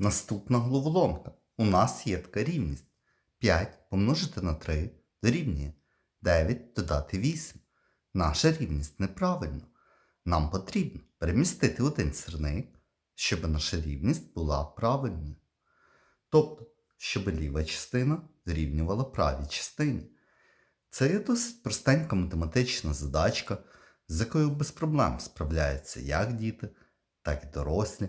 Наступна головоломка. У нас є така рівність. 5 помножити на 3 дорівнює 9 додати 8. Наша рівність неправильна. Нам потрібно перемістити один сирник, щоб наша рівність була правильною. Тобто, щоб ліва частина дорівнювала правій частині. Це є досить простенька математична задачка, з якою без проблем справляються як діти, так і дорослі.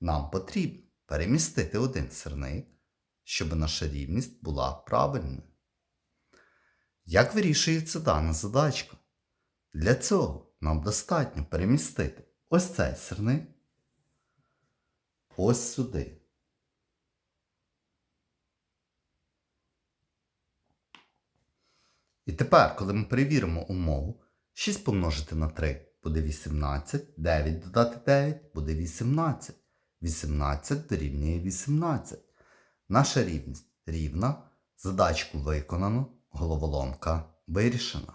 Нам потрібно перемістити один сирник, щоб наша рівність була правильною. Як вирішується дана задачка? Для цього нам достатньо перемістити ось цей сирник ось сюди. І тепер, коли ми перевіримо умову, 6 помножити на 3 буде 18, 9 додати 9 буде 18. 18 дорівнює 18. Наша рівність рівна. Задачку виконано, головоломка вирішена.